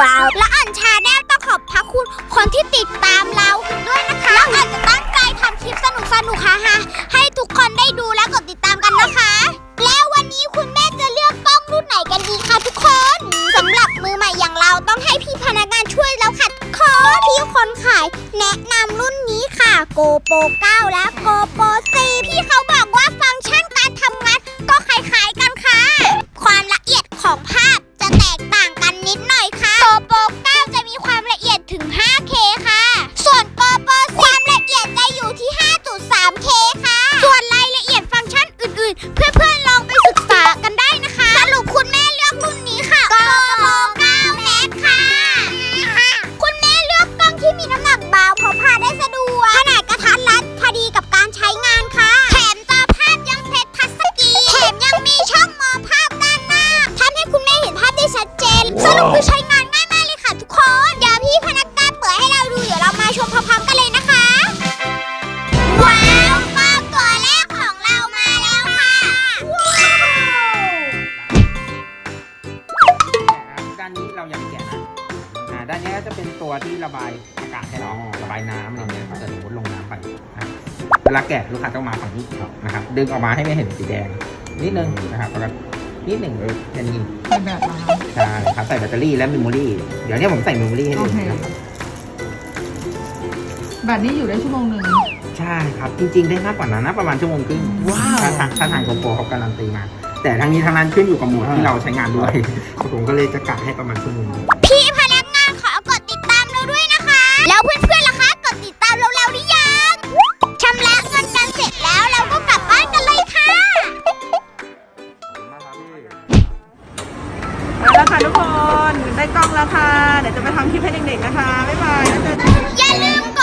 ว้าวและอ่อนชาแนลต้องขอบพระคุณคนที่ติดตามเราด้วยนะคะแล้วอ่อนจะตั้งใจทำคลิปสนุกสนุกๆฮาๆให้ทุกคนได้ดูและกดติดตามกันนะคะ แล้ววันนี้คุณแม่จะเลือกกล้องรุ่นไหนกันดีคะทุกคนสำหรับมือใหม่อย่างเราต้องให้พี่พนักงานช่วยแล้วค่ะทุกคนพี่คนขาย แนะนำรุ่นนี้ค่ะ GoPro 9 และ GoPro 4พี่เขาบอก ด้านนี้ก็จะเป็นตัวที่ระบายอากาศให้เราระบายน้ำอะไรเงี้ยก็จะสมมติลงน้ำไปนะครับเวลาแกะลูกค้าต้องมาฝั่งนี้นะครับ ดึงออกมาให้ไม่เห็นสีแดงนิดนึงนะครับแล้วก็นิดหนึ่งแค่นี้เป็นแบบนะคะ ใช่ครับใส่แบตเตอรี่และเมมโมรี่เดี๋ยวเนี้ผมใส่เมมโมรี่ให้ดูโอเคนะครับ แบบนี้อยู่ได้ชั่วโมงหนึ่ง ใช่ครับ จริง ๆ ได้มากกว่านั้นนะประมาณชั่วโมงครึ่งว้าว ถ้าทางถ้าทางโกโปรเขาการันตีมา แต่ทั้งนี้ทั้งนั้นขึ้นอยู่กับโหมดที่เราใช้งานด้วย ผมก็เลยจะกะให้ประมาณชั่วโมงพี่พ ค่ะทุกคน ได้กล้องแล้วค่ะ เดี๋ยวจะไปทำคลิปให้เด็กๆนะคะ บ๊ายบายแล้วเจอกันอย่าลืม